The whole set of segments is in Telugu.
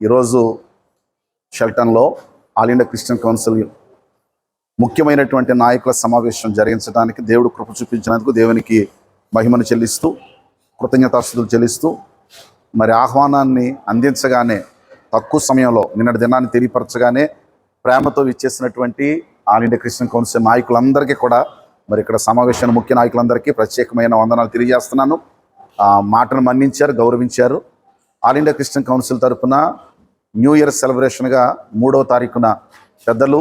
ఈరోజు షెల్టన్లో ఆల్ ఇండియా క్రిస్టియన్ కౌన్సిల్ ముఖ్యమైనటువంటి నాయకుల సమావేశం జరిగించడానికి దేవుడు కృప చూపించినందుకు దేవునికి మహిమను చెల్లిస్తూ కృతజ్ఞతాస్తుతులు చెల్లిస్తూ మరి ఆహ్వానాన్ని అందించగానే తక్కువ సమయంలో నిన్నటి దినాన్ని తెలియపరచగానే ప్రేమతో ఇచ్చేసినటువంటి ఆల్ ఇండియా క్రిస్టియన్ కౌన్సిల్ నాయకులందరికీ కూడా మరి ఇక్కడ సమావేశాన్ని ముఖ్య నాయకులందరికీ ప్రత్యేకమైన వందనాలు తెలియజేస్తున్నాను. మాటను మన్నించారు గౌరవించారు. ఆల్ ఇండియా క్రిస్టియన్ కౌన్సిల్ తరఫున న్యూ ఇయర్ సెలబ్రేషన్గా మూడవ తారీఖున పెద్దలు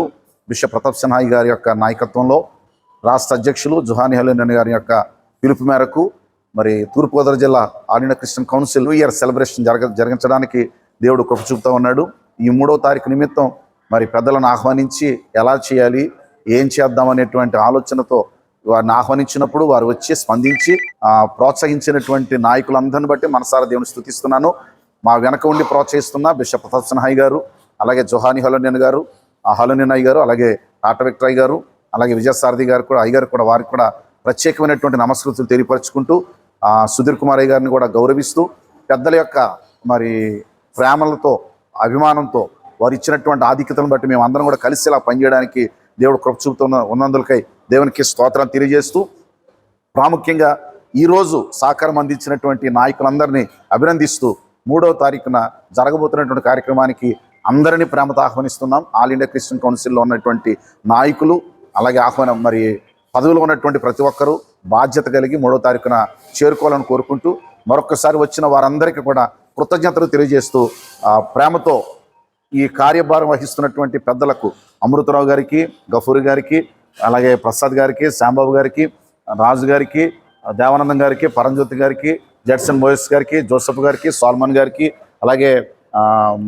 బిషప్ ప్రతాప్ సిన్హాయి గారి యొక్క నాయకత్వంలో రాష్ట్ర అధ్యక్షులు జుహాని హలీన్ గారి యొక్క పిలుపు మేరకు మరి తూర్పుగోదావరి జిల్లా all India Christian council new year celebration జరగ జరిగించడానికి దేవుడు కృప చూపుతూ ఉన్నాడు. ఈ మూడవ తారీఖు నిమిత్తం మరి పెద్దలను ఆహ్వానించి ఎలా చేయాలి ఏం చేద్దాం అనేటువంటి ఆలోచనతో వారిని ఆహ్వానించినప్పుడు వారు వచ్చి స్పందించి ప్రోత్సహించినటువంటి నాయకులందరిని బట్టి మనసారా దేవుని స్థుతిస్తున్నాను. మా వెనక ఉండి ప్రోత్సహిస్తున్న బిషప్ ప్రతాప్ సిన్హాయ్ గారు అలాగే జొహాని హలోనియన్ గారు హలోనియన్ అయ్య గారు అలాగే టాటా విక్టర్ గారు అలాగే విజయసారథి గారు కూడా అయ్య గారు కూడా వారికి కూడా ప్రత్యేకమైనటువంటి నమస్కృతులు తెలియపరచుకుంటూ సుధీర్ కుమార్ అయ్య గారిని కూడా గౌరవిస్తూ పెద్దల యొక్క మరి ప్రేమలతో అభిమానంతో వారు ఇచ్చినటువంటి ఆధిక్యతను బట్టి మేము అందరం కూడా కలిసి ఇలా పనిచేయడానికి దేవుడు కృప చూపుతున్న ఉన్నందులకై దేవునికి స్తోత్రం తెలియజేస్తూ ప్రాముఖ్యంగా ఈరోజు సహకారం అందించినటువంటి నాయకులందరినీ అభినందిస్తూ మూడవ తారీఖున జరగబోతున్నటువంటి కార్యక్రమానికి అందరినీ ప్రేమతో ఆహ్వానిస్తున్నాం. ఆల్ ఇండియా క్రిస్టియన్ కౌన్సిల్లో ఉన్నటువంటి నాయకులు అలాగే ఆహ్వానం మరి పదవిలో ఉన్నటువంటి ప్రతి ఒక్కరూ బాధ్యత కలిగి మూడవ తారీఖున చేరుకోవాలని కోరుకుంటూ మరొకసారి వచ్చిన వారందరికీ కూడా కృతజ్ఞతలు తెలియజేస్తూ ప్రేమతో ఈ కార్యభారం వహిస్తున్నటువంటి పెద్దలకు అమృతరావు గారికి గఫూరి గారికి అలాగే ప్రసాద్ గారికి శాంబాబు గారికి రాజు గారికి దేవానందం గారికి పరంజ్యోతి గారికి జడ్సన్ మోయస్ గారికి జోసఫ్ గారికి సాల్మన్ గారికి అలాగే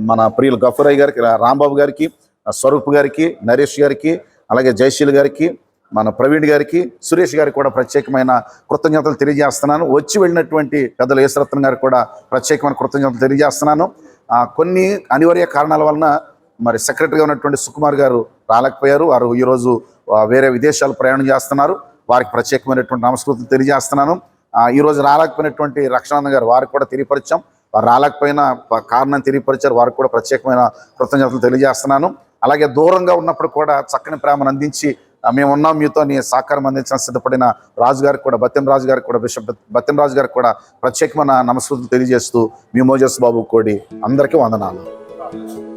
మన ప్రియులు గఫూరయ్య గారికి రాంబాబు గారికి స్వరూప్ గారికి నరేష్ గారికి అలాగే జయశీల్ గారికి మన ప్రవీణ్ గారికి సురేష్ గారికి కూడా ప్రత్యేకమైన కృతజ్ఞతలు తెలియజేస్తున్నాను. వచ్చి వెళ్ళినటువంటి పెద్దలు యేసరత్నం గారికి కూడా ప్రత్యేకమైన కృతజ్ఞతలు తెలియజేస్తున్నాను. కొన్ని అనివార్య కారణాల వలన మరి సెక్రటరీగా ఉన్నటువంటి సుకుమార్ గారు రాలేకపోయారు. వారు ఈరోజు వేరే విదేశాలు ప్రయాణం చేస్తున్నారు. వారికి ప్రత్యేకమైనటువంటి నమస్కృతులు తెలియజేస్తున్నాను. ఈరోజు రాలేకపోయినటువంటి రక్షణానంద గారు వారికి కూడా తెలియపరిచాం. వారు రాలేకపోయిన ప- కారణం తెలియపరిచారు. వారికి కూడా ప్రత్యేకమైన కృతజ్ఞతలు తెలియజేస్తున్నాను. అలాగే దూరంగా ఉన్నప్పుడు కూడా చక్కని ప్రేమను అందించి మేము ఉన్నాం మీతో నీ సహకారం అందించిన సిద్ధపడిన రాజు గారికి కూడా బత్యం రాజు గారికి కూడా బిషప్ బత్యం రాజు గారికి కూడా ప్రత్యేకమైన నమస్కృతులు తెలియజేస్తూ మీ మోజస్ బాబు కోడి అందరికీ వందనాలు.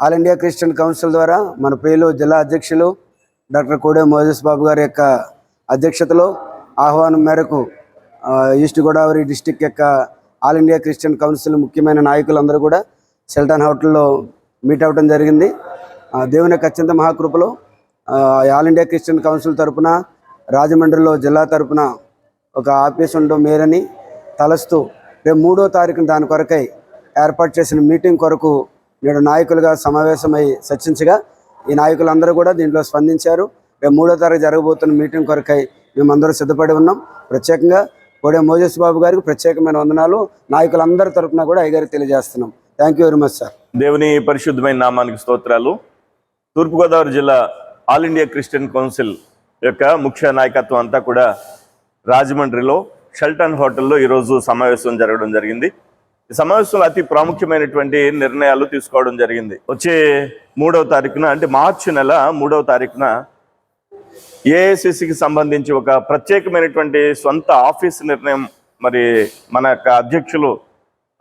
ఆల్ ఇండియా క్రిస్టియన్ కౌన్సిల్ ద్వారా మన పేలు జిల్లా అధ్యక్షులు డాక్టర్ కోడే మోజస్ బాబు గారి యొక్క అధ్యక్షతలో ఆహ్వానం మేరకు ఈస్ట్ గోదావరి డిస్టిక్ యొక్క ఆల్ ఇండియా క్రిస్టియన్ కౌన్సిల్ ముఖ్యమైన నాయకులందరూ కూడా సెల్టాన్ హోటల్లో మీట్ అవ్వడం జరిగింది. దేవుని యొక్క అత్యంత మహాకృపలో ఆల్ ఇండియా క్రిస్టియన్ కౌన్సిల్ తరపున రాజమండ్రిలో జిల్లా తరపున ఒక ఆఫీస్ ఉండడం మేరని తలస్తూ రేపు మూడో తారీఖున దాని కొరకై ఏర్పాటు చేసిన మీటింగ్ కొరకు నేడు నాయకులుగా సమావేశమై చర్చించగా ఈ నాయకులందరూ కూడా దీంట్లో స్పందించారు. రేపు మూడో తారీఖు జరగబోతున్న మీటింగ్ కొరకై మేమందరూ సిద్ధపడి ఉన్నాం. ప్రత్యేకంగా కోడే మోజస్ బాబు గారికి ప్రత్యేకమైన వందనాలు. నాయకులందరి తరపున కూడా అయ్యగారికి తెలియజేస్తున్నాం. Thank you very much sir దేవుని పరిశుద్ధమైన నామానికి స్తోత్రాలు. తూర్పుగోదావరి జిల్లా ఆల్ ఇండియా క్రిస్టియన్ కౌన్సిల్ యొక్క ముఖ్య నాయకత్వం అంతా కూడా రాజమండ్రిలో షెల్టన్ హోటల్లో ఈరోజు సమావేశం జరగడం జరిగింది. సమావేశంలో అతి ప్రాముఖ్యమైనటువంటి నిర్ణయాలు తీసుకోవడం జరిగింది. వచ్చే మూడవ తారీఖున అంటే మార్చి నెల మూడవ తారీఖున ఏఐసిసికి సంబంధించి ఒక ప్రత్యేకమైనటువంటి సొంత ఆఫీస్ నిర్ణయం మరి మన యొక్క అధ్యక్షులు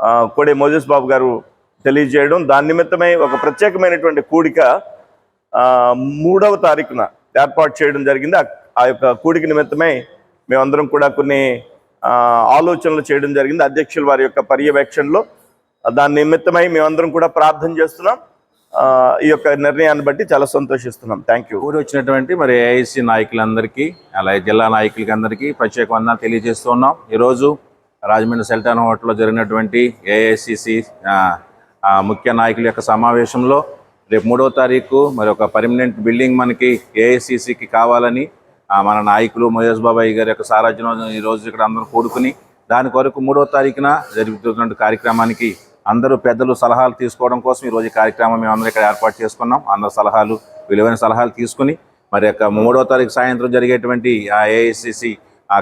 కోడే మోజస్ బాబు గారు తెలియజేయడం. దాని నిమిత్తమై ఒక ప్రత్యేకమైనటువంటి కూడిక మూడవ తారీఖున ఏర్పాటు చేయడం జరిగింది. ఆ- యొక్క కూడిక నిమిత్తమై మేమందరం కూడా కొన్ని ఆలోచనలు చేయడం జరిగింది. అధ్యక్షుల వారి యొక్క పర్యవేక్షణలో దాని నిమిత్తమై మేమందరం కూడా ప్రార్థన చేస్తున్నాం. ఈ యొక్క నిర్ణయాన్ని బట్టి చాలా సంతోషిస్తున్నాం. థ్యాంక్ యూ ఊరు వచ్చినటువంటి మరి ఏఐసి నాయకులందరికీ అలాగే జిల్లా నాయకులకి అందరికీ ప్రత్యేక వందనాలు తెలియజేస్తూ ఉన్నాం. ఈరోజు రాజమండ్రి సెల్టాన్ హోటల్లో జరిగినటువంటి ఏఐసిసి ముఖ్య నాయకుల యొక్క సమావేశంలో రేపు మూడో తారీఖు మరి ఒక పర్మనెంట్ బిల్డింగ్ మనకి ఏఐసిసికి కావాలని మన నాయకులు మహేష్ బాబాయ్ గారి యొక్క సారాజ్యం ఈ రోజు ఇక్కడ అందరూ కూడుకుని దాని కొరకు మూడో తారీఖున జరుగుతున్న కార్యక్రమానికి అందరూ పెద్దలు సలహాలు తీసుకోవడం కోసం ఈ రోజు ఈ కార్యక్రమం మేము అందరూ ఇక్కడ ఏర్పాటు చేసుకున్నాం. అందరు సలహాలు విలువైన సలహాలు తీసుకుని మరి యొక్క మూడో తారీఖు సాయంత్రం జరిగేటువంటి ఆ ఏఐసిసి ఆ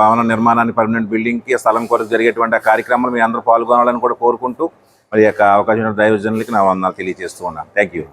భవన నిర్మాణాన్ని పర్మనెంట్ బిల్డింగ్కి ఆ స్థలం కొరకు జరిగేటువంటి ఆ కార్యక్రమాలు మీ అందరూ పాల్గొనాలని కూడా కోరుకుంటూ మరి యొక్క అవకాశం దైవజనులకి నా వందనాలు తెలియజేస్తూ ఉన్నాను. Thank you